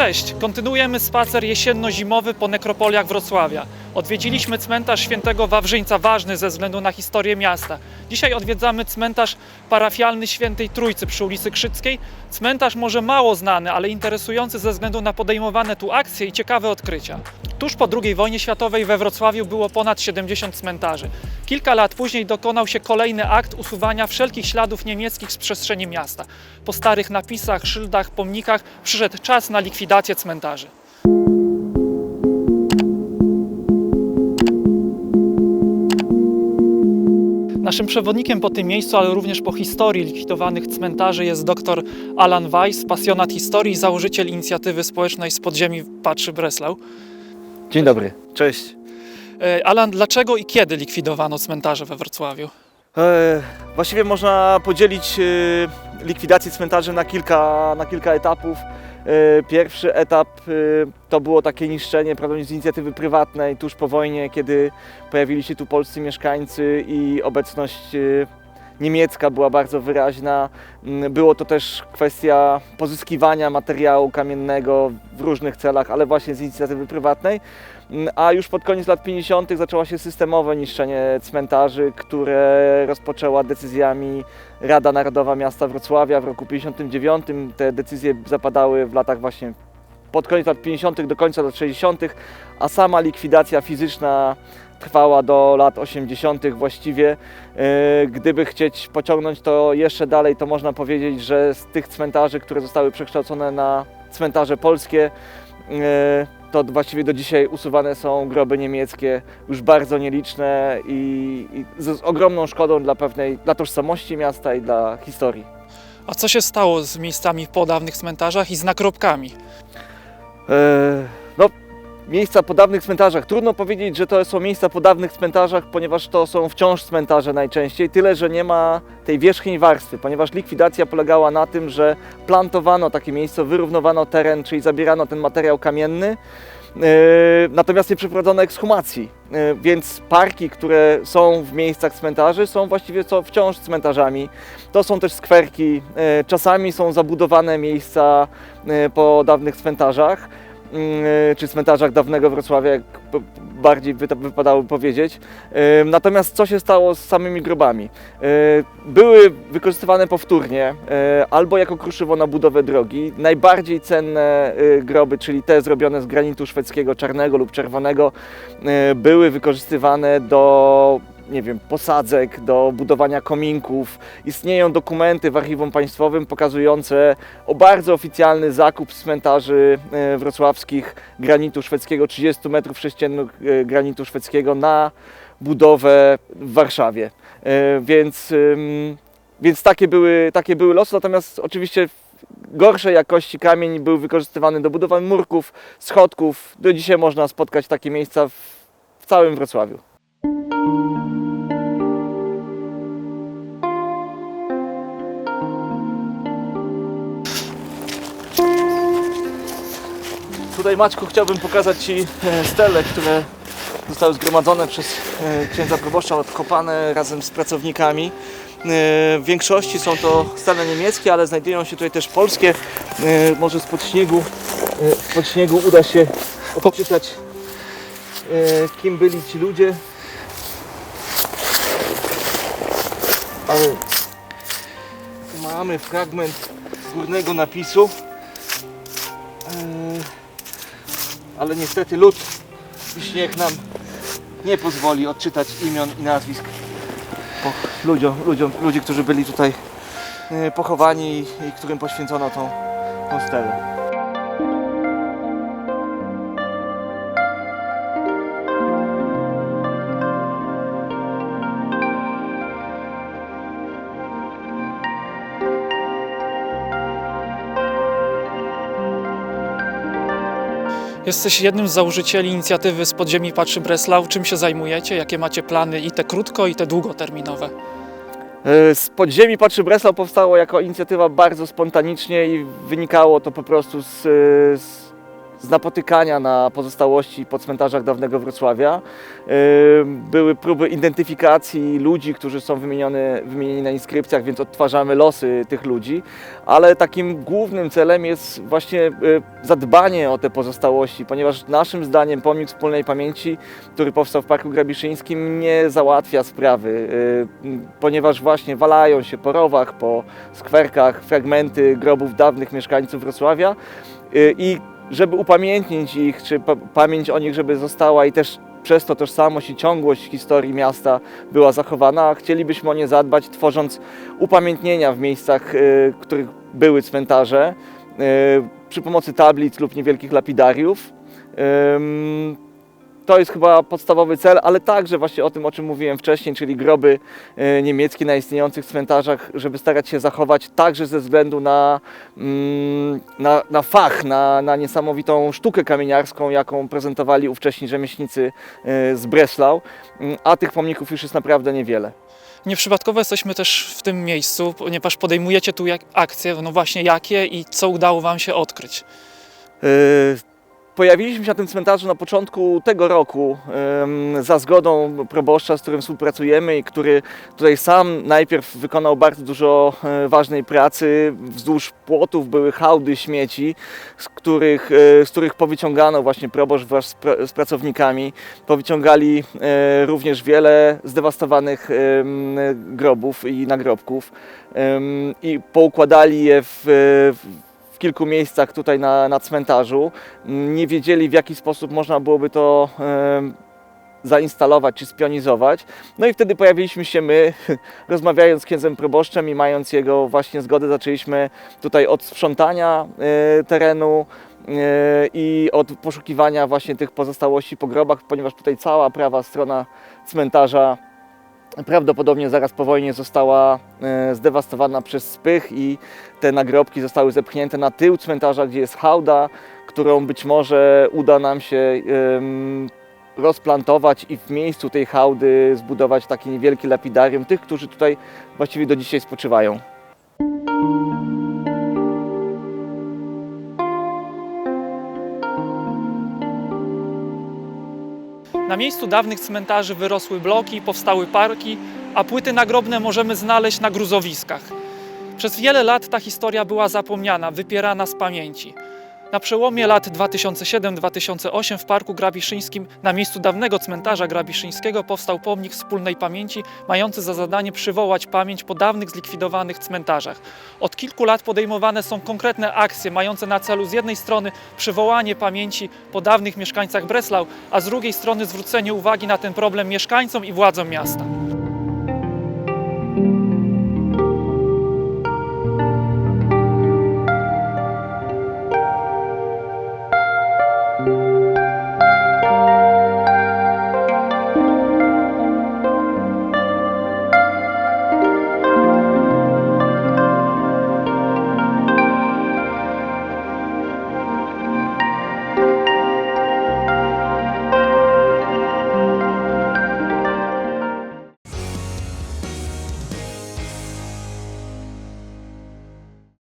Cześć, kontynuujemy spacer jesienno-zimowy po nekropoliach Wrocławia. Odwiedziliśmy cmentarz świętego Wawrzyńca, ważny ze względu na historię miasta. Dzisiaj odwiedzamy cmentarz parafialny Świętej Trójcy przy ulicy Krzyckiej. Cmentarz może mało znany, ale interesujący ze względu na podejmowane tu akcje i ciekawe odkrycia. Tuż po II wojnie światowej we Wrocławiu było ponad 70 cmentarzy. Kilka lat później dokonał się kolejny akt usuwania wszelkich śladów niemieckich z przestrzeni miasta. Po starych napisach, szyldach, pomnikach przyszedł czas na likwidację cmentarzy. Naszym przewodnikiem po tym miejscu, ale również po historii likwidowanych cmentarzy jest dr Alan Weiss, pasjonat historii i założyciel inicjatywy społecznej z podziemi Patrzy Breslau. Dzień dobry. Cześć. E, Alan, dlaczego i kiedy likwidowano cmentarze we Wrocławiu? E, właściwie można podzielić e, likwidację cmentarzy na kilka, na kilka etapów. E, pierwszy etap e, to było takie niszczenie prawdopodobnie z inicjatywy prywatnej tuż po wojnie, kiedy pojawili się tu polscy mieszkańcy i obecność e, niemiecka była bardzo wyraźna. Mm, Było to też kwestia pozyskiwania materiału kamiennego w różnych celach, ale właśnie z inicjatywy prywatnej. Mm, A już pod koniec lat 50. zaczęło się systemowe niszczenie cmentarzy, które rozpoczęła decyzjami Rada Narodowa Miasta Wrocławia w roku 59. Te decyzje zapadały w latach właśnie pod koniec lat 50. do końca lat 60., a sama likwidacja fizyczna trwała do lat 80. właściwie. E, Gdyby chcieć pociągnąć to jeszcze dalej, to można powiedzieć, że z tych cmentarzy, które zostały przekształcone na cmentarze polskie, e, to właściwie do dzisiaj usuwane są groby niemieckie, już bardzo nieliczne i, z, ogromną szkodą dla pewnej, dla tożsamości miasta i dla historii. A co się stało z miejscami po dawnych cmentarzach i z nagrobkami? E, no, miejsca po dawnych cmentarzach. Trudno powiedzieć, że to są miejsca po dawnych cmentarzach, ponieważ to są wciąż cmentarze najczęściej, tyle że nie ma tej wierzchniej warstwy, ponieważ likwidacja polegała na tym, że plantowano takie miejsce, wyrównowano teren, czyli zabierano ten materiał kamienny. E, Natomiast nie przeprowadzono ekshumacji, e, więc parki, które są w miejscach cmentarzy, są właściwie co wciąż cmentarzami. To są też skwerki, e, czasami są zabudowane miejsca po dawnych cmentarzach, czy cmentarzach dawnego Wrocławia, jak bardziej wyta- wypadałoby powiedzieć. E, Natomiast co się stało z samymi grobami? E, Były wykorzystywane powtórnie albo jako kruszywo na budowę drogi. Najbardziej cenne groby, czyli te zrobione z granitu szwedzkiego, czarnego lub czerwonego, były wykorzystywane do nie wiem, posadzek, do budowania kominków. Istnieją dokumenty w archiwum państwowym pokazujące o bardzo oficjalny zakup cmentarzy e, wrocławskich granitu szwedzkiego, 30 metrów sześciennych e, granitu szwedzkiego na budowę w Warszawie. E, Więc, więc takie, były, takie były losy, natomiast oczywiście gorszej jakości kamień był wykorzystywany do budowy murków, schodków. Do dzisiaj można spotkać takie miejsca w całym Wrocławiu. Tutaj Maćku chciałbym pokazać Ci e, stele, które zostały zgromadzone przez e, księdza proboszcza, odkopane razem z pracownikami. E, W większości są to stele niemieckie, ale znajdują się tutaj też polskie. Może spod śniegu, spod śniegu uda się odczytać kim byli ci ludzie. Ale mamy fragment górnego napisu. Ale niestety lód i śnieg nam nie pozwoli odczytać imion i nazwisk po ludziom, ludziom, ludzi, którzy byli tutaj e, pochowani i, i którym poświęcono tą, tą stelę. Jesteś jednym z założycieli inicjatywy z podziemi Patrzy Breslau. Czym się zajmujecie? Jakie macie plany i te krótko i te długoterminowe? E, Z podziemi Patrzy Breslau powstało jako inicjatywa bardzo spontanicznie i wynikało to po prostu z, e, z, z napotykania na pozostałości po cmentarzach dawnego Wrocławia. Yy, Były próby identyfikacji ludzi, którzy są wymienione, wymienieni na inskrypcjach, więc odtwarzamy losy tych ludzi, ale takim głównym celem jest właśnie yy, zadbanie o te pozostałości, ponieważ naszym zdaniem pomnik wspólnej pamięci, który powstał w Parku Grabiszyńskim nie załatwia sprawy, yy, ponieważ właśnie walają się po rowach, po skwerkach fragmenty grobów dawnych mieszkańców Wrocławia i żeby upamiętnić ich, czy pa- pamięć o nich, żeby została i też przez to tożsamość i ciągłość historii miasta była zachowana, chcielibyśmy o nie zadbać, tworząc upamiętnienia w miejscach, y, w których były cmentarze, y, przy pomocy tablic lub niewielkich lapidariów. To jest chyba podstawowy cel, ale także właśnie o tym, o czym mówiłem wcześniej, czyli groby y, niemieckie na istniejących cmentarzach, żeby starać się zachować także ze względu na, mm, na, na fach, na, na niesamowitą sztukę kamieniarską, jaką prezentowali ówcześni rzemieślnicy y, z Breslau, Mm, a tych pomników już jest naprawdę niewiele. Nieprzypadkowo jesteśmy też w tym miejscu, ponieważ podejmujecie tu jak akcje, no właśnie jakie i co udało Wam się odkryć. Yy, Pojawiliśmy się na tym cmentarzu na początku tego roku za zgodą proboszcza, z którym współpracujemy i który tutaj sam najpierw wykonał bardzo dużo e, ważnej pracy. Wzdłuż płotów były hałdy śmieci, z których, e, z których powyciągano właśnie proboszcz wraz z, pra- z pracownikami. Powyciągali e, również wiele zdewastowanych grobów i nagrobków i poukładali je w kilku miejscach tutaj na, na cmentarzu. Nie wiedzieli w jaki sposób można byłoby to zainstalować czy spionizować. No i wtedy pojawiliśmy się my, rozmawiając z księdzem proboszczem i mając jego właśnie zgodę, zaczęliśmy tutaj od sprzątania e, terenu e, i od poszukiwania właśnie tych pozostałości po grobach, ponieważ tutaj cała prawa strona cmentarza prawdopodobnie zaraz po wojnie została e, zdewastowana przez spych i te nagrobki zostały zepchnięte na tył cmentarza, gdzie jest hałda, którą być może uda nam się rozplantować i w miejscu tej hałdy zbudować takie niewielkie lapidarium tych, którzy tutaj właściwie do dzisiaj spoczywają. Na miejscu dawnych cmentarzy wyrosły bloki, powstały parki, a płyty nagrobne możemy znaleźć na gruzowiskach. Przez wiele lat ta historia była zapomniana, wypierana z pamięci. Na przełomie lat 2007-2008 w Parku Grabiszyńskim na miejscu dawnego cmentarza grabiszyńskiego powstał pomnik wspólnej pamięci, mający za zadanie przywołać pamięć po dawnych zlikwidowanych cmentarzach. Od kilku lat podejmowane są konkretne akcje mające na celu z jednej strony przywołanie pamięci po dawnych mieszkańcach Breslau, a z drugiej strony zwrócenie uwagi na ten problem mieszkańcom i władzom miasta.